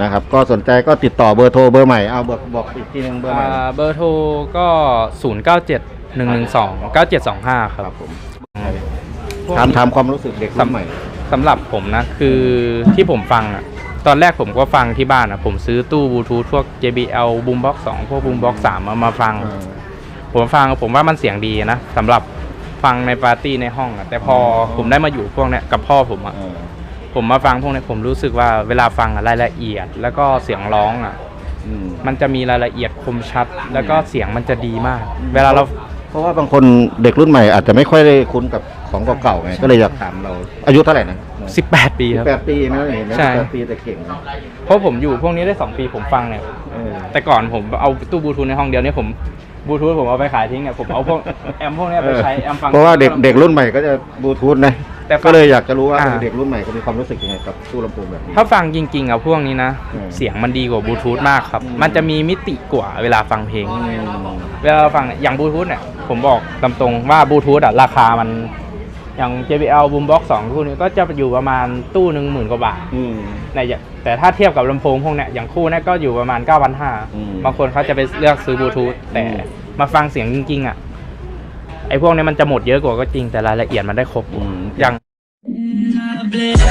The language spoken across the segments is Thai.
นะครับ ก็สนใจก็ติดต่อเบอร์โทรเบอร์ใหม่เอาบอกบอกอีกทีหนึงเบอร์ใหม่อ่าเบอร์โทรก็ 0 9 7 1 1 2 9 7 2 5 ครับ ครับผมพวกถามถามความรู้สึกเด็กรุ่นใหม่สำหรับผมนะ คือที่ผมฟังอะตอนแรกผมก็ฟังที่บ้านอะผมซื้อตู้บลูทูธพวก JBL Boombox 2 พวก Boombox 3มามาฟัง ผมฟังผมว่ามันเสียงดีนะสำหรับฟังในปาร์ตี้ในห้องอะแต่พอผมได้มาอยู่พวกเนี้ยกับพ่อผมอะเออ ผมมาฟังพวกเนี้ยผมรู้สึกว่าเวลาฟังอะรายละเอียด แล้วก็เสียงร้องอะอืม มันจะมีรายละเอียดคมชัด แล้วก็เสียงมันจะดีมาก เวลาเรา เพราะว่าบางคนเด็กรุ่นใหม่อาจจะไม่ค่อยได้คุ้นกับของเก่าๆไง ก็เลยอยากถามเรา อายุเท่าไหร่นะ18 ปีครับ แปดปีนะเห็นไหมใช่ แปดปีแต่เก่งนะเพราะผมอยู่พวกนี้ได้ 2 ปีผมฟังเนี่ย เออ แต่ก่อนผมเอาตู้บลูทูธในห้องเดียวเนี่ยผมบลูทูธผมเอาไปขายทิ้งเนี่ยผมเอาพวกแอมพวกเนี้ยไปใช้แอมฟังเพราะว่าเด็กเด็กรุ่นใหม่ก็จะบลูทูธนะ แต่ฟังก็เลยอยากจะรู้ว่าอ่า เด็กรุ่นใหม่เขามีความรู้สึกยังไงกับตู้ลำโพงแบบนี้ ถ้าฟังจริงๆอะพวกนี้นะ อืมเสียงมันดีกว่าบลูทูธมากครับ อืม มันจะมีมิติกว่าเวลาฟังเพลง อืม เวลาเราฟังเนี่ยอย่างบลูทูธเนี่ยผมบอกตามตรงว่าบลูทูธอะราคามันอย่าง JBL Boombox 2คู่นี้ก็จะอยู่ประมาณตู้หนึ่งหมื่นกว่าบาทอืม ในอย่างแต่ถ้าเทียบกับลำโพงพวกเนี้ยอย่างคู่เนี้ก็อยู่ประมาณอืม9,500บางคนเขาจะไปเลือกซื้อบลูทูธแต่อืม มาฟังเสียงจริงๆอะไอ้พวกเนี้ยมันจะหมดเยอะกว่าก็จริงแต่รายละเอียดมันได้ครบอืมอย่าง ไป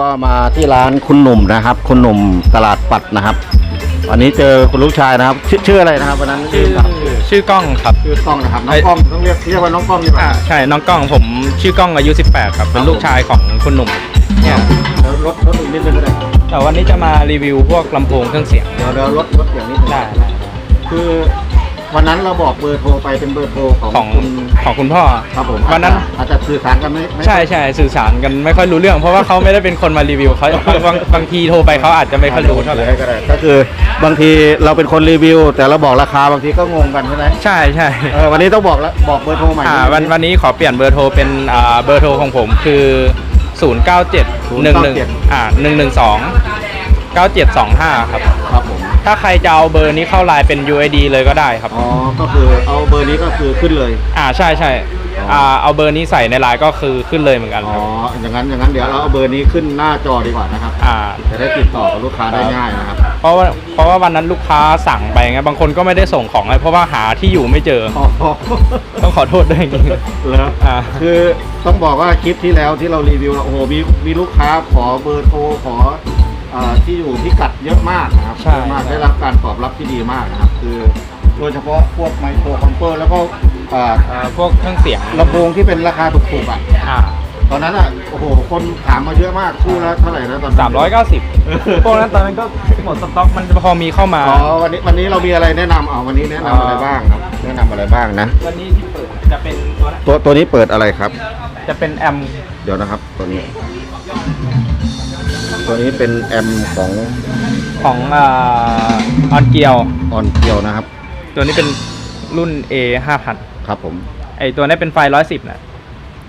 ก็มาที่ร้านคุณหนุ่มนะครับ คุณหนุ่มตลาดปัดนะครับ วันนี้เจอคุณลูกชายนะครับ ชื่อชื่ออะไรนะครับวันนั้นชื่อถามชื่อกล้องครับ ชื่อกล้องนะครับน้อไอ้งกล้องต้องเรียกเรียกว่าน้องกล้องดีกว่าอ่าใช่น้องกล้องผมชื่อกล้องอายุ 18 ครับ เป็นลูกชายของคุณหนุ่มเนี่ยเดี๋ยวรถรถอีกนิดนึงก็ได้แต่วันนี้จะมารีวิวพวกลำโพงเครื่องเสียงเดี๋ยวเดี๋ยวรถรถอย่างนี้ได้ได้คือ วันนั้นเราบอกเบอร์โทรไปเป็นเบอร์โทรของของคุณของคุณพ่อ ครับผมวันนั้น อาจจะสื่อสารกันไม่ไม่ใช่ใช่สื่อสารกันไม่ค่อยรู้เรื่อง เพราะว่าเขาไม่ได้เป็นคนมารีวิวเขาบางบางทีโทรไปเขาอาจจะไม่ค่อยรู้เท่าไหร่ก็ได้ก็คือบางทีเราเป็นคนรีวิว แต่เราบอกราคาบางทีก็งงกันใช่ไหมใช่ใช่เออวันนี้ต้องบอกแล้วบอกเบอร์โทรใหม่อ่าวันวันนี้ขอเปลี่ยนเบอร์โทรเป็นอ่าเบอร์โทรของผมคือ 0 9 7 1 1อ่า1 1 2 9 7 2 5 ครับ ครับผม ถ้าใครจะเอาเบอร์นี้เข้าไลน์เป็น UID เลยก็ได้ครับ อ๋อ ก็คือเอาเบอร์นี้ก็คือขึ้นเลย อ่าใช่ใช่อ่าเอาเบอร์นี้ใส่ในไลน์ก็คือขึ้นเลยเหมือนกันอ๋คอรับ อย่างนั้น อย่างนั้นเดี๋ยวเราเอาเบอร์นี้ขึ้นหน้าจอดีกว่านะครับ อ่า จะได้ติดต่อกับลูกค้าได้ง่ายนะครับ เพราะว่าเพราะว่าวันนั้นลูกค้าสั่งไปไงบางคนก็ไม่ได้ส่งของเลยเพราะว่าหาที่อยู่ไม่เจอ อ๋อ ต้องขอโทษด้วยจริง แล้วอ่า คือต้องบอกว่าคลิปที่แล้วที่เรารีวิวโอ้โหมีมีลูกค้าขอเบอร์โทรขอ อ่าที่อยู่ที่กัดเยอะมากนะครับใช่ เยอะมากได้รับการตอบรับที่ดีมากนะครับ คือโดยเฉพาะพวกไมโครคอมเปอร์แล้วก็อ่าอ่าพวกเครื่องเสียงลำโพงที่เป็นราคาถูกๆอะอ่าตอนนั้นอะโอ้โหคนถามมาเยอะมากคู่ละเท่าไหร่นะตอนนั้น สามร้อยเก้าสิบพวกนั้นตอนนั้นก็หมดสต็อกมันพอมีเข้ามา อ๋อวันนี้วันนี้เรามีอะไรแนะนำอ๋อวันนี้แนะนำอะไรบ้างครับ แนะนำอะไรบ้างนะ วันนี้ที่เปิดจะเป็นตัวนั้นตัวตัวนี้เปิดอะไรครับ จะเป็นแอม เดี๋ยวนะครับตัวนี้ ตัวนี้เป็นแอมของของอ่าออนเกียว ออนเกียวนะครับ ตัวนี้เป็นรุ่น A 5000ครับผมไอตัวนี้เป็นไฟ110นะ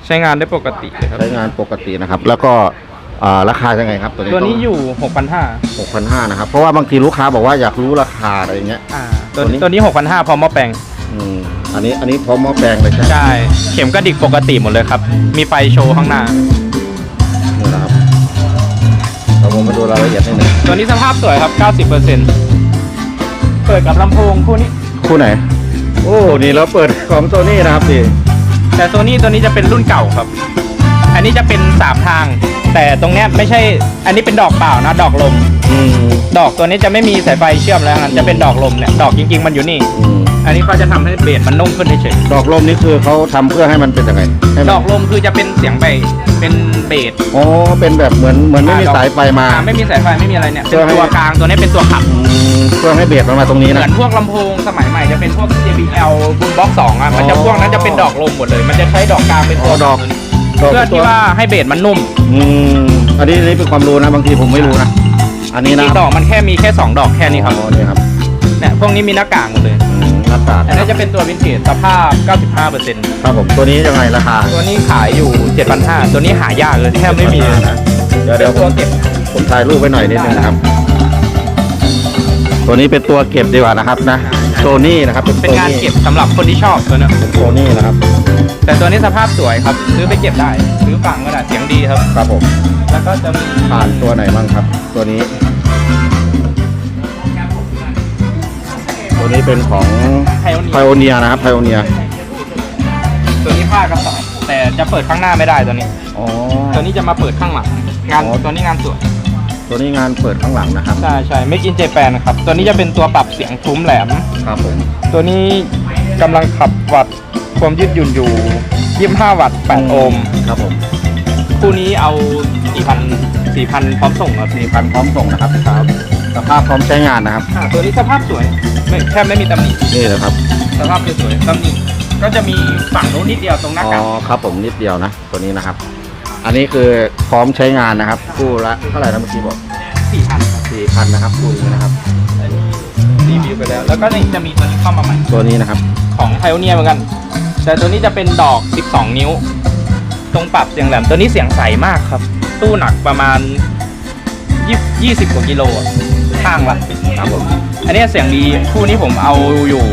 ใช้งานได้ปกติเลยครับ ใช้งานปกตินะครับ แล้วก็อ่าราคายังไงครับตัวนี้ตัวนี้อยู่หกพันห้าหกพันห้านะครับ เพราะว่าบางทีลูกค้าบอกว่าอยากรู้ราคาอะไรอย่างเงี้ย อ่า ตัวตัวนี้นี้ตัวนี้หกพันห้าพร้อมหม้อแปลงอืมอันนี้อันนี้พร้อมหม้อแปลงเลยใช่ไหมใช่ เข็มกระดิกปกติหมดเลยครับ มีไฟโชว์ข้างหน้า มมาดูรายละเอียดนิดนึงตัวนี้สภาพสวยครับ 90%เปิดกับลำโพงคู่นี้ คู่ไหน โอ้นี่เราเปิดของโซนี่นะครับดิแต่ตัวนี้ตัวนี้จะเป็นรุ่นเก่าครับ อันนี้จะเป็นสามทาง แต่ตรงเนี้ยไม่ใช่ อันนี้เป็นดอกเปล่านะ ดอกลม อืมดอกตัวนี้จะไม่มีสายไฟเชื่อมแล้วนะจะเป็นดอกลมเนี่ย ดอกจริง ๆ มันอยู่นี่ อืม อันนี้เขาจะทำให้เบสมันนุ่มขึ้นเฉยดอกลมนี่คือเขาทำเพื่อให้มันเป็นยังไงให้มันๆดอกลมคือจะเป็นเสียงเบสเป็นเบสอ๋อเป็นแบบเหมือนเหมือนไม่มีอ่าดอกสายไฟมา อ่าไม่มีสายไฟไม่มีอะไรเนี่ยเพื่เป็นอให้ตัวกลางตัวนี้เป็นตัวขับ อืมเพื่อให้เบสมันมาตรงนี้เหมืนะ อนพวกลำโพงสมัยใหม่จะเป็นพวก JBL Boombox 2อะมันจะอ๋อพวกนั้นจะเป็นดอกลมหมดเลย มันจะใช้ดอกกลางเป็นตัวอ๋อดอก ดกเพื่อที่ว่าให้เบสมันนุ่มอืมอันนี้อันนี้เป็นความรู้นะบางทีผมไม่รู้นะ อันนี้นะอีกดอกมันแค่มีแค่2ดอกแค่นี้ครับอ๋อนี่ครับเนี่ยพวกนี้มีหน้ากากหมดเลยอืม หน้าตาอันนี้จะเป็นตัววินเทจสภาพ 95%ครับผมตัวนี้ยังไงราคาตัวนี้ขายอยู่ 7,500 ตัวนี้หายากเลยแทบไม่มีเลยนะเดี๋ยวเป็เดี๋ยนวผตัวมเก็บผมถ่ายรูปไว้หน่อยนิดนึงนะครับ ตัวนี้เป็นตัวเก็บดีกว่านะครับนะโซนี่นะครับเป็นงานเก็บสำหรับคนที่ชอบตัวเนี้ยเป็นโซนี่นะครับ แต่ตัวนี้สภาพสวยครับ ซื้อไปเก็บได้ ซื้อฝังก็ได้เสียงดีครับ ครับผม แล้วก็จะมีผ่านตัวไหนบ้างครับ ตัวนี้ ตัวนี้เป็นของไพโอเนีไพโอเนียนะครับไพโอเนียตัวนี้ผ้ากระสอบแต่จะเปิดข้างหน้าไม่ได้ตัวนี้ อ๋อ ตัวนี้จะมาเปิดข้างหลังงานอ๋อ ตัวนี้งานสวยตัวนี้งานเปิดข้างหลังนะครับ ใช่ใช่ไม่กินเจแปนครับตัวนี้จะเป็นตัวปรับเสียงทุ้มแหลม ครับผม ตัวนี้กำลังขับวัตต์ความยืดหยุ่นอยู่ 25 วัตต์8โอห์มครับผม คู่นี้เอา4,000 4,000พ ร้อมส่งครับสี่พันพร้อมส่งนะครับครับสภาพพร้อมใช้งานนะครับอ่าตัวนี้สภาพสวยไม่แทบไม่มีตำหนินี่นะครับสภาพสวยๆตำหนิก็จะมีฝั่งนู้นนิดเดียวตรงหน้าอ๋กากอครับผมนิดเดียวนะตัวนี้นะครับ อันนี้คือพร้อมใช้งานนะครับคู่ละเท่าไหร่นะเมื่อกี้บอก4,000ครับสี่พันนะครับคู่นี้นะครับอันนี้รีวิวไปแล้ว แล้วก็นี่จะมีตัวนี้เข้ามาใหม่ตัวนี้นะครับของไพโอเนียเหมือนกัน แต่ตัวนี้จะเป็นดอก 12 นิ้ว ตรงปรับเสียงแหลมตัวนี้เสียงใสมากครับ ตู้หนักประมาณ20 20กว่ากิโลอะข้างละครับผมอันนี้เสียงดีคู่นี้ผมเอาอยู่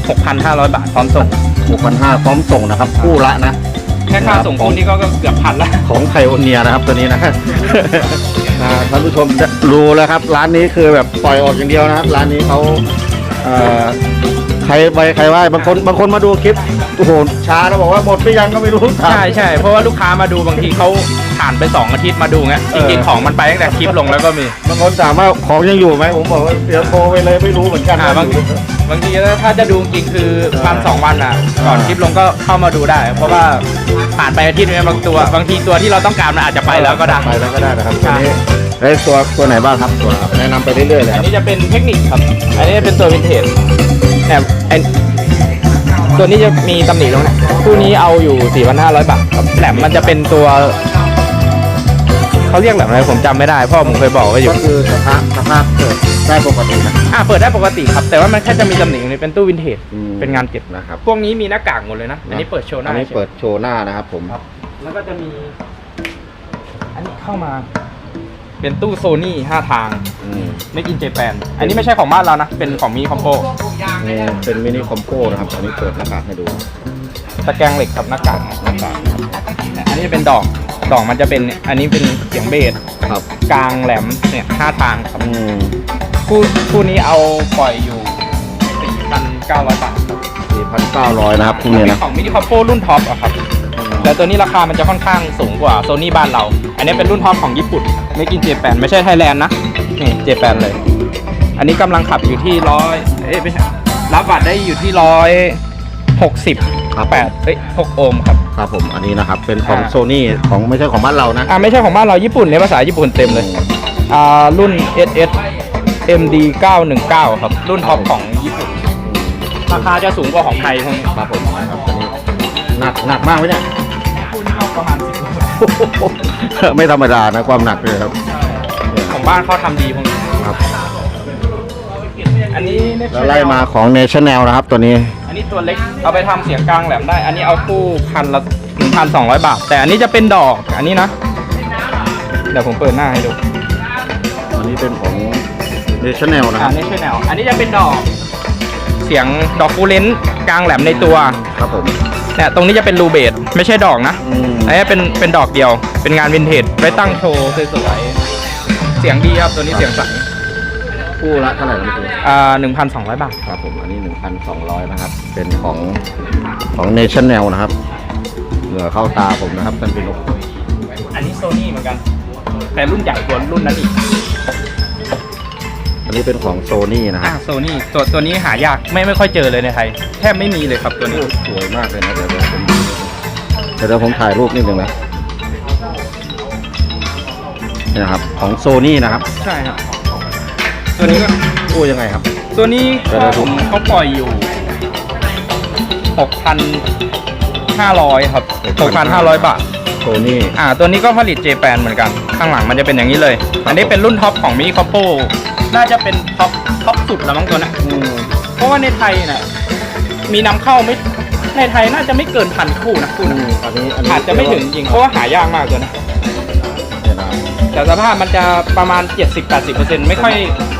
6,500 บาทพร้อมส่งหกพันห้าพร้อมส่งนะครับ คู่ละนะแค่ค่าส่งคู่นี้ก็เกือบพันละของไทโอเนียนะครับตัวนี้นะอ่าท่านผู้ชมจะรู้แล้วครับ ร้านนี้คือแบบปล่อยออกอย่างเดียวนะครับ ร้านนี้เขาเอ่อ ใครไปใครว่าบางคนบางคนมาดูคลิปโอ้โหช้าแล้วบอกว่าหมดไปยังก็ไม่รู้ใช่ใช่เพราะว่าลูกค้ามาดูบางทีเขาผ่านไป 2 อาทิตย์มาดูเงี้ยจริงๆของมันไปตั้งแต่คลิปลงแล้วก็มีบางคนถามว่าของยังอยู่ไหมผมบอกว่าเดี๋ยวโทรไปเลยไม่รู้เหมือนกันอ่าบางบางทีถ้าจะดูจริงคือวันสองวันอะก่อนคลิปลงก็เข้ามาดูได้ เพราะว่าผ่านไปอาทิตย์นึงบางตัว บางทีตัวที่เราต้องการมันอาจจะไปแล้วก็ได้ไปแล้วก็ได้นะครับตัวนี้ไอ้ยตัวตัวไหนบ้างครับตัวแนะนำไปเรื่อยๆเลยอัคนรับนี้จะเป็นเทคนิคครับ อันนี้เป็นตัววินเทจ แต่ไอ้ตัวนี้จะมีตำหนิตรงนี้คู่นี้เอาอยู่ 4,500 บาทครับแหลมมันจะเป็นตัว เขาเรียกแหลมอะไรผมจำไม่ได้พ่อผมเคยบอกไว้อยู่ ก็คือสภาพสภาพเปิดได้ปกตินะอ่าเปิดได้ปกติครับ แต่ว่ามันแค่จะมีตำหนิตรงนี้เป็นตู้วินเทจอืมเป็นงานเก็บ นะครับพวกนี้มีหน้ากากหมดเลยนะ อันนี้เปิดโชว์หอัน้านนี้เปิดโชว์หน้านะครับผมครับแล้วก็จะมี อันนี้เข้ามา เป็นตู้โซนี่ห้าทาง อืมไม่กินเจแปน อันนี้ไม่ใช่ของบ้านเรานะ เป็นของมีคอมโพนี่เป็นมินิคอมโพนะครับอันนี้เปิดหน้ากากให้ดูตะแกรงเหล็กกับหน้ากากหน้ากากนะครับอันนี้จะเป็นดอก ดอกมันจะเป็น อันนี้เป็นเสียงเบส ครับกลางแหลมเนี่ยห้าทางครับ อืมคู่คู่นี้เอาปล่อยอยู่4,900บาทครับสี่พันเก้าร้อยนะครับพวกนี้เป็นะนของมินิคอมโพรุ่นท็อปอะครับ แต่ตัวนี้ราคามันจะค่อนข้างสูงกว่าโซนี่บ้านเรา อันนี้เป็นรุ่นท็อปของญี่ปุ่นไม่กินเจแปนไม่ใช่ไทยแลนด์นะ นี่เจแปนเลย อันนี้กำลังขับอยู่ที่ร้อยเอ้ยไม่ใช่รับวัตต์ได้อยู่ที่ร้อยหกสิบครับแปดเอ้ยหกโอห์มครับครับผมอันนี้นะครับเป็นของอ่าโซนี่ของไม่ใช่ของบ้านเรานะอ่าไม่ใช่ของบ้านเราญี่ปุ่นในยภาษาญี่ปุ่นเต็มเลยอ่ารุ่น SS MD 919ครับ รุ่นท็อปของญี่ปุ่นราคาจะสูงกว่าของไทยพวกนี้ครับผมนะครับตัวนี้หนักหนักมากไหมเนี่ย ไม่ธรรมดานะความหนักเลยครับ ของบ้านเขาทำดีพวกนี้ครับ อันนี้เนี่ยแล้วไล่มาของเนชั่นแนลนะครับตัวนี้ อันนี้ตัวเล็กเอาไปทำเสียงกลางแหลมได้ อันนี้เอาคู่คันละ1,200บาท แต่อันนี้จะเป็นดอก อันนี้นะดี๋ยวผมเปิดหน้าให้ดูอันนี้เป็นของเนชั่นแนลนะคอ่ารับนี่ช่วยแนวอันนี้จะเป็นดอก เสียงดอกฟูเลนซ์กลางแหลมในตัว ครับผม เนี่ยตรงนี้จะเป็นรูเบสไม่ใช่ดอกนะอืมอันนี้เป็นเป็นดอกเดียว เป็นงานวินเทจไว้ตั้งโชว์สวยๆเสียงดีครับตัวนี้เสียงใสคู่ละเท่าไหร่นะพี่อ่าหนึ่งพันสองร้อยบาทครับผมอันนี้1,200นะครับ เป็นของของเนชั่นแนลนะครับเหงื่อเข้าตาผมนะครับท่านพี่นกอันนี้โซนี่เหมือนกัน แต่รุ่นใหญ่กว่ารุ่นนั้นอีก อันนี้เป็นของโซนี่นะคอ่ารับโซนี่ตัวตัวนี้หายากไม่ไม่ค่อยเจอเลยในไทยแทบไม่มีเลยครับตัวนี้ สวยมากเลยนะเดี๋ยวเดี๋ยวผมเดี๋ยวเดี๋ยวผมถ่ายรูปนิดนึงนะนี่นะครับ ของโซนี่นะครับใช่ครับตัวนี้ก็คู่ยังไงครับ ตัวนี้เดี๋ยวก็เดี๋ยวผมเขาปล่อยอยู่หกพันห้าร้อยครับหกพันห้าร้อยบาท โซนี่ อ่าตัวนี้ก็ผลิตเจแปนเหมือนกัน ข้างหลังมันจะเป็นอย่างนี้เลย อันนี้เป็นรุ่นท็อปของมิคอโป น่าจะเป็นท็อปท็อปสุดแล้วมั้งตัวเนี้ยอืมเพราะว่าในไทยเนี่ยมีนำเข้าไม่ในไทยน่าจะไม่เกินพันคู่นะคู่อืนะมอันนี้อันนี้อาจจะไม่ถึงจริงเพราะว่าหายากมากตัวนะเนี่ยนะครับแต่สภาพมันจะประมาณ 70-80%ไม่ค่อย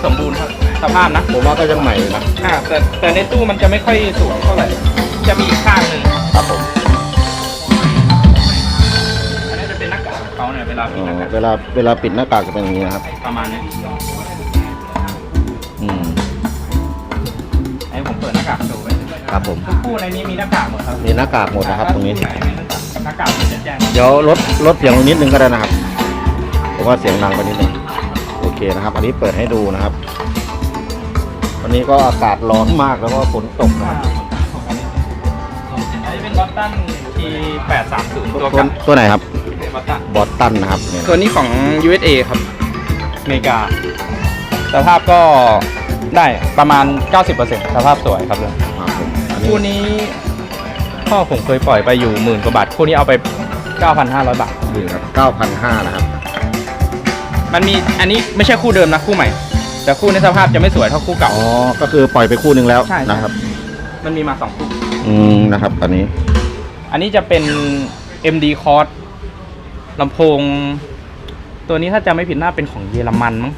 สมบูรณ์ครับสภาพนะ ผมว่าก็ยังใหม่อยู่นะอ่าแต่แต่ในตู้มันจะไม่ค่อยสูงเท่าไหร่ จะมีอีกข้างหนึ่งครับผมอันนี้จะเป็นหน้ากากของเขาเนี่ยเวลาอ๋ปิดหน้าอกากเวลาเวลาปิดหน้ากากจะเป็นอย่างนี้นะครับประมาณนี้ ครับผมทุกคู่ในนี้มีหน้ากากหมดครับมีหน้ากากหมดนะครับตรงนี้ถ้าคู่ไหไม่กับหน้ากากมันจะแจ้ง เดี๋ยวลดลดเสียงลงนิดนึงก็ได้นะครับเพราะว่าเสียงดังไปนิดนึงโอเคนะครับ อันนี้เปิดให้ดูนะครับ วันนี้ก็อากาศร้อนมากแล้วก็ฝนตกนะครับ อันนี้เป็นบอตตันที830ตัวตัวกับตัวไหนครับ บอตตันบอสตันนะครับเนี่ยตัวนี้ของ USA ครับอเมริกา สภาพก็ได้ประมาณ 90%สภาพสวยครับเลย ครับผมอันนี้ คู่นี้พ่อผมเคยปล่อยไปอยู่หมื่นกว่าบาทคู่นี้เอาไป 9,500 บาทนี่ครับ9,500นะครับ มันมีอันนี้ไม่ใช่คู่เดิมนะคู่ใหม่ แต่คู่ในสภาพจะไม่สวยเท่าคู่เก่า อ๋อ ก็คือปล่อยไปคู่หนึ่งแล้วใช่ใช่ นะครับ มันมีมาสองคู่ อืมนะครับ อันนี้ อันนี้จะเป็น MD c o r d ลำโพง ตัวนี้ถ้าจำไม่ผิดน่าเป็นของเยอรมันมั้ง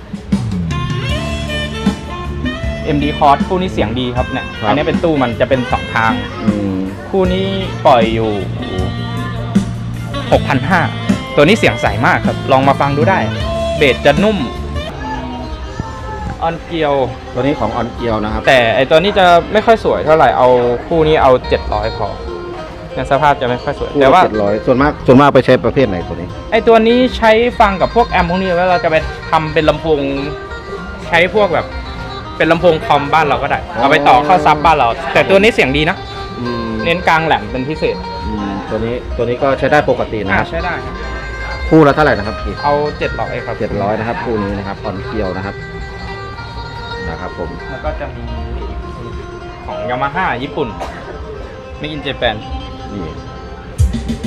MD c o r d คู่นี้เสียงดีครับเนี่ยครับ อันนี้เป็นตู้มันจะเป็นสองทาง อืมคู่นี้ปล่อยอยู่6,500ตัวนี้เสียงใสมากครับ ลองมาฟังดูได้ เบสจะนุ่ม ออนเกียว ตัวนี้ของออนเกียวนะครับ แต่ไอตัวนี้จะไม่ค่อยสวยเท่าไหร่เอาคู่นี้เอา700พอในสภาพจะไม่ค่อยสวยคู่แต่ละว่า เจ็ดร้อยส่วนมากส่วนมากไปใช้ประเภทไหนตัวนี้ ไอตัวนี้ใช้ฟังกับพวกแอมพวกนี้แล้วเราจะไปทำเป็นลำโพงใช้พวกแบบ เป็นลำโพงคอมบ้านเราก็ได้ เอาไปต่อเข้าซับบ้านเรา แต่ตัวนี้เสียงดีนะ อืมเน้นกลางแหลมเป็นพิเศษอืมตัวนี้ตัวนี้ก็ใช้ได้ปกตินะอ่าครับใช้ได้ครับ คู่ละเท่าไหร่นะครับพี่ เอา700ครับ เจ็ดร้อยนะครับคู่นี้นะครับออนเกียวนะครับนะครับผมแล้วก็จะมีของยามาฮ่าญี่ปุ่น ไม่อินเจแปนนี่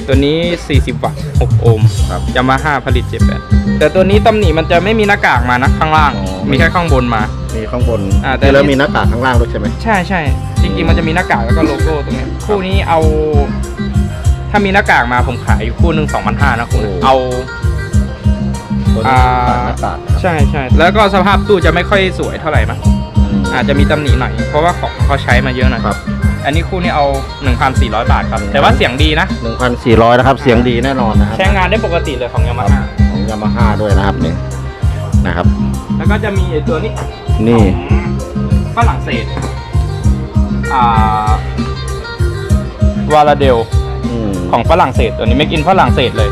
ตัวนี้ 40 วัตต์ 6 โอห์มครับยามาฮ่าผลิตเจแปนแต่ตัวนี้ตำหนิมันจะไม่มีหน้ากากมานะข้างล่าง อ๋อ มีแค่ข้างบนมา มีข้างบนอ่าแต่แล้วมีหน้ากากข้างล่างด้วยใช่ไหม ใช่ใช่จริงๆมันจะมีหน้ากากแล้วก็โลโก้ตรงเนี้ยคู่นี้เอา ถ้ามีหน้ากากมาผมขายอยู่คู่หนึ่ง2,500นะคุณเอา ตัวนี้อ่าหน้ากากนะครับใช่ใช่แล้วก็สภาพตู้จะไม่ค่อยสวยเท่าไหร่มั้งอืมอาจจะมีตำหนิหน่อยเพราะว่าของเขาใช้มาเยอะหน่อย ครับ อันนี้คู่นี้เอา 1,400 บาทครับ แต่ว่าเสียงดีนะหนึ่งพันสี่ร้อยนะครับ เสียงดีแน่นอนนะครับ ใช้งานได้ปกติเลยของยามาครัฮ่าบของยามาฮ่าด้วยนะครับนี่นะครับ แล้วก็จะมีไอ้ตัวนี้นี่ของฝรั่งเศสอ่าวาลาเดลอืมของฝรั่งเศสตัวนี้ไม่กินฝรั่งเศสเลย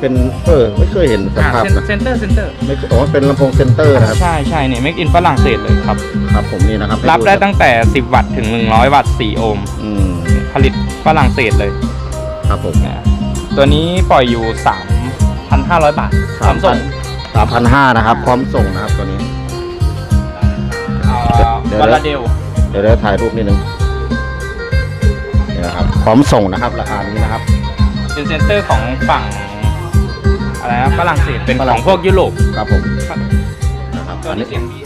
เป็นเออไม่เคยเห็นสภาพนะเซนเตอร์เซนเตอร์ไม่เคยอ๋อเป็นลำโพงเซนเตอร์นะครับใช่ใช่เนี่ยไม่กินฝรั่งเศสเลยครับครับผมนี่นะครับรับได้ให้ตั้งแต่ 10 วัตต์ถึง 100 วัตต์ 4 โอห์มอืมผลิตฝรั่งเศสเลยครับผมนะตัวนี้ปล่อยอยู่ 3,500 บาทพร้อมส่งสามพันห้านะครับ พร้อมส่งนะครับตัวนี้อ่าเดี๋ยววาลาเดลเดี๋ยวได้ถ่ายรูปนิดนึงนี่นะครับพร้อมส่งนะครับราคานี้นะครับเป็นเซนเตอร์ของฝั่ง อะไรนะฝรั่งเศสเป็นฝขรั่องงพวกยุโรปครับผมนะครับตัวอันนี้นี้ เสียงดี